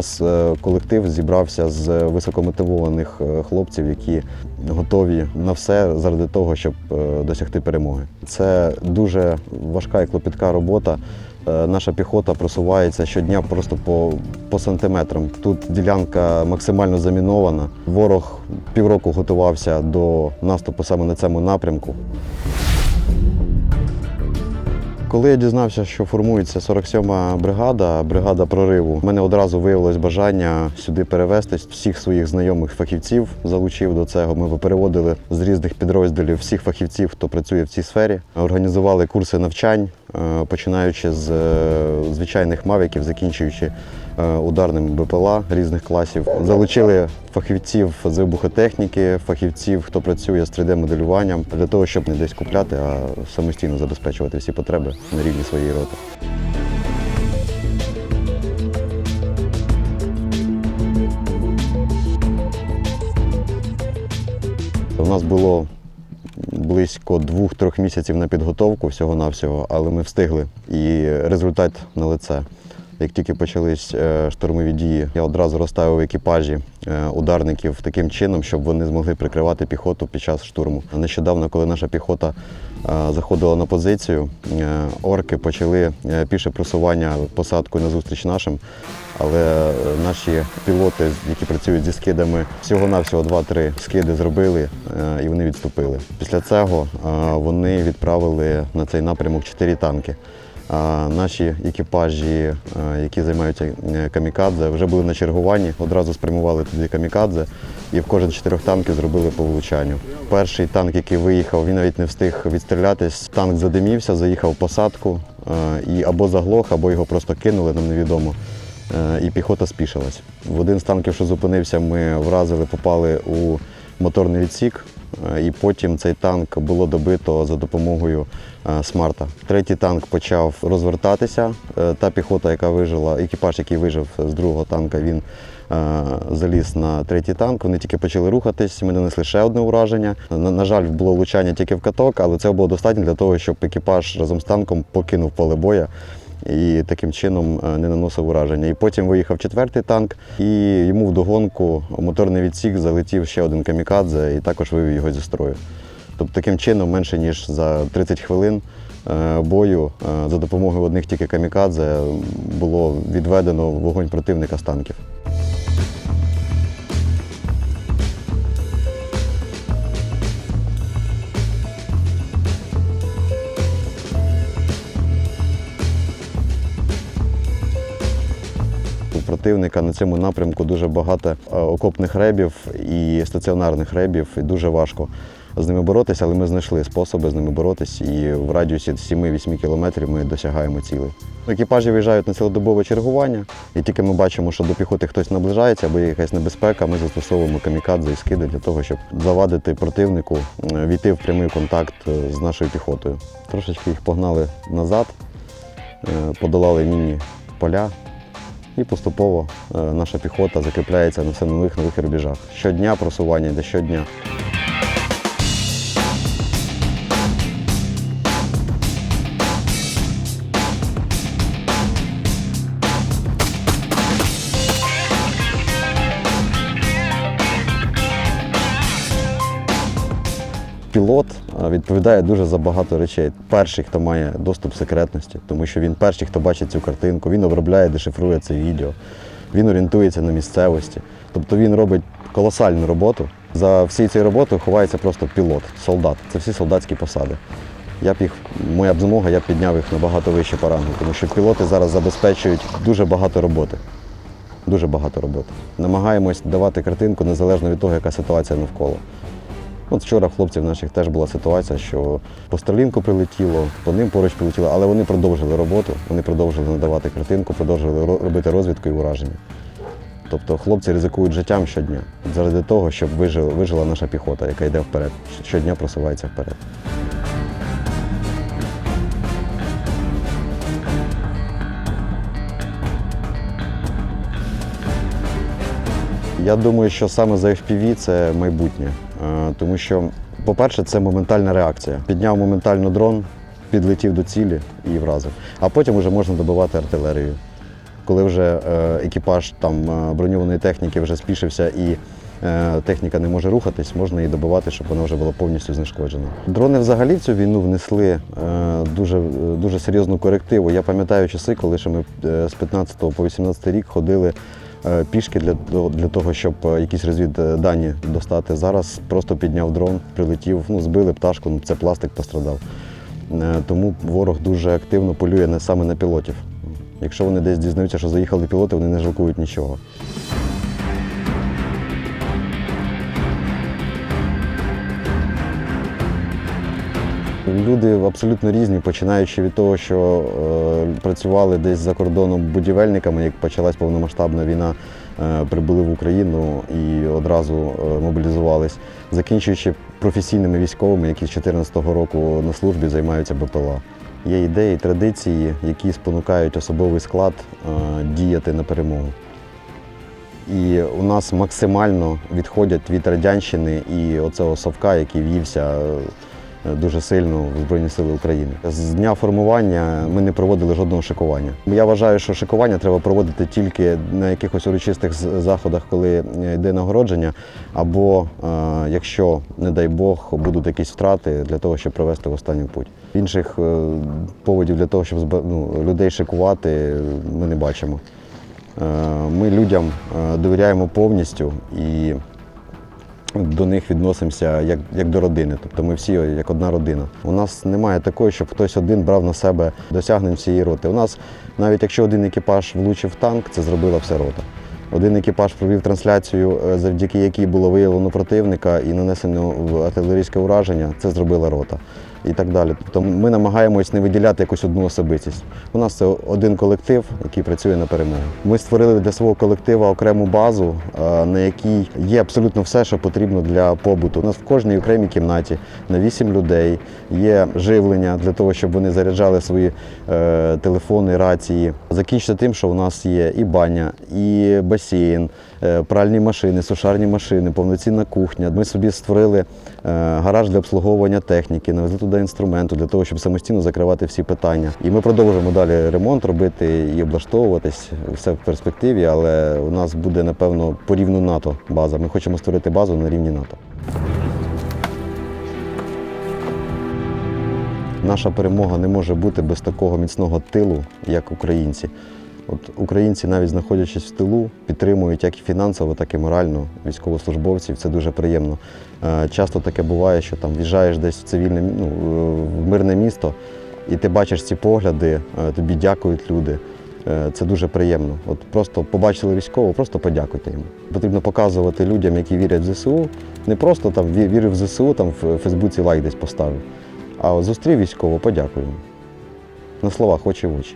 нас е, колектив зібрався з високомотивованих е, хлопців, які готові на все заради того, щоб е, досягти перемоги. Це дуже важка і клопітка робота. Наша піхота просувається щодня просто по, по сантиметрам. Тут ділянка максимально замінована. Ворог півроку готувався до наступу саме на цьому напрямку. Коли я дізнався, що формується 47-ма бригада, бригада прориву, в мене одразу виявилось бажання сюди перевести Всіх своїх знайомих фахівців залучив до цього. Ми переводили з різних підрозділів всіх фахівців, хто працює в цій сфері. Організували курси навчань, починаючи з е, звичайних мавіків, закінчуючи е, ударним БПЛА різних класів. Залучили фахівців з вибухотехніки, фахівців, хто працює з 3D-моделюванням, для того, щоб не десь купляти, а самостійно забезпечувати всі потреби на рівні своєї роти. У нас було близько двох-трьох місяців на підготовку всього-навсього, але ми встигли. І результат на лице. Як тільки почались е, штурмові дії, я одразу розставив екіпажі е, ударників таким чином, щоб вони змогли прикривати піхоту під час штурму. Нещодавно, коли наша піхота е, заходила на позицію, орки почали піше просування посадкою назустріч нашим. Але наші пілоти, які працюють зі скидами, всього-навсього 2-3 скиди зробили і вони відступили. Після цього вони відправили на цей напрямок 4 танки. Наші екіпажі, е, які займаються е, камікадзе, вже були на чергуванні, одразу спрямували туди камікадзе і в кожен з чотирьох танків зробили по влучанню. Перший танк, який виїхав, він навіть не встиг відстрілятись. Танк задимівся, заїхав в посадку е, і або заглох, або його просто кинули, нам невідомо. І піхота спішилась. В один з танків, що зупинився, ми вразили, попали у моторний відсік, і потім цей танк було добито за допомогою е, смарта. Третій танк почав розвертатися. Е, Та піхота, яка вижила, екіпаж, який вижив з другого танка, він е, заліз на третій танк. Вони тільки почали рухатись. Ми нанесли ще одне ураження. На жаль, було влучання тільки в каток, але це було достатньо для того, щоб екіпаж разом з танком покинув поле боя і таким чином е, не наносив ураження. І потім виїхав четвертий танк, і йому вдогонку у моторний відсік залетів ще один камікадзе і також вивів його зі строю. Тобто таким чином, менше ніж за 30 хвилин е, бою е, за допомогою одних тільки камікадзе було відведено вогонь противника з танків. Противника на цьому напрямку дуже багато е, окопних ребів і стаціонарних ребів, і дуже важко з ними боротися, але ми знайшли способи з ними боротися, і в радіусі 7-8 кілометрів ми досягаємо цілей. Екіпажі виїжджають на цілодобове чергування, і тільки ми бачимо, що до піхоти хтось наближається або є якась небезпека, ми застосовуємо камікадзе і скиди для того, щоб завадити противнику е, війти в прямий контакт е, з нашою піхотою. Трошечки їх погнали назад, подолали мінні поля, і поступово е, наша піхота закріпляється на все нових нових рубежах. Щодня просування йде щодня. Пілот відповідає дуже за багато речей. Перший, хто має доступ секретності, тому що він перший, хто бачить цю картинку, він обробляє, дешифрує це відео, він орієнтується на місцевості. Тобто він робить колосальну роботу. За всією цією роботою ховається просто пілот, солдат. Це всі солдатські посади. Я б їх, моя б змога, я підняв їх набагато вище по рангу, тому що пілоти зараз забезпечують дуже багато роботи. Дуже багато роботи. Намагаємось давати картинку незалежно від того, яка ситуація навколо. От вчора в хлопців наших теж була ситуація, що по Старлінку прилетіло, по ним поруч прилетіло, але вони продовжили роботу, вони продовжили надавати картинку, продовжили робити розвідку і ураження. Тобто хлопці ризикують життям щодня заради того, щоб вижила, вижила наша піхота, яка йде вперед, щодня просувається вперед. Я думаю, що саме за FPV це майбутнє, тому що, по-перше, це моментальна реакція. Підняв моментально дрон, підлетів до цілі і вразив. А потім вже можна добивати артилерією. коли вже е, екіпаж там е, броньованої техніки вже спішився і е, техніка не може рухатись, можна її добивати, щоб вона вже була повністю знешкоджена. Дрони взагалі в цю війну внесли е, дуже, дуже серйозну корективу. Я пам'ятаю часи, коли ще ми е, з 15 по 18 рік ходили е, пішки для, для того, щоб е, якісь розвіддані достати. Зараз просто підняв дрон, прилетів, ну, збили пташку, ну, це пластик пострадав. Е, Тому ворог дуже активно полює саме на пілотів. Якщо вони десь дізнаються, що заїхали пілоти, вони не жалкують нічого. Люди абсолютно різні, починаючи від того, що е, працювали десь за кордоном будівельниками, як почалась повномасштабна війна, е, прибули в Україну і одразу е, мобілізувались, закінчуючи професійними військовими, які з 2014 року на службі займаються БПЛА. Є ідеї, традиції, які спонукають особовий склад е, діяти на перемогу. І у нас максимально відходять від радянщини і оцього совка, який в'ївся е, дуже сильно в Збройні Сили України. З дня формування ми не проводили жодного шикування. Я вважаю, що шикування треба проводити тільки на якихось урочистих заходах, коли е, йде нагородження, або е, якщо, не дай Бог, будуть якісь втрати для того, щоб провести в останню путь. Інших е, поводів для того, щоб ну, людей шикувати, ми не бачимо. Е, Ми людям е, довіряємо повністю і до них відносимося як, як до родини. Тобто ми всі як одна родина. У нас немає такої, щоб хтось один брав на себе досягнень всієї роти. У нас навіть якщо один екіпаж влучив танк, це зробила вся рота. Один екіпаж провів трансляцію, е, завдяки якій було виявлено противника і нанесено артилерійське ураження, це зробила рота. І так далі. Тобто ми намагаємось не виділяти якусь одну особистість. У нас це один колектив, який працює на перемогу. Ми створили для свого колективу окрему базу, е, на якій є абсолютно все, що потрібно для побуту. У нас в кожній окремій кімнаті на 8 людей є живлення для того, щоб вони заряджали свої е, телефони, рації. Закінчиться тим, що у нас є і баня, і басейн, е, пральні машини, сушарні машини, повноцінна кухня. Ми собі створили гараж для обслуговування техніки, туди інструменту для того, щоб самостійно закривати всі питання. І ми продовжимо далі ремонт робити і облаштовуватись все в перспективі, але у нас буде напевно по рівну НАТО база. Ми хочемо створити базу на рівні НАТО. Наша перемога не може бути без такого міцного тилу, як українці. От українці, навіть знаходячись в тилу, підтримують як і фінансово, так і морально військовослужбовців. Це дуже приємно. Е, Часто таке буває, що там в'їжджаєш десь в цивільне ну, е, в мирне місто, і ти бачиш ці погляди, е, тобі дякують люди. Це дуже приємно. От просто побачили військового, просто подякуйте йому. Потрібно показувати людям, які вірять в ЗСУ, не просто там вірив в ЗСУ, там в Фейсбуці лайк десь поставив, а от зустрів військового, подякуй йому. На словах очі в очі.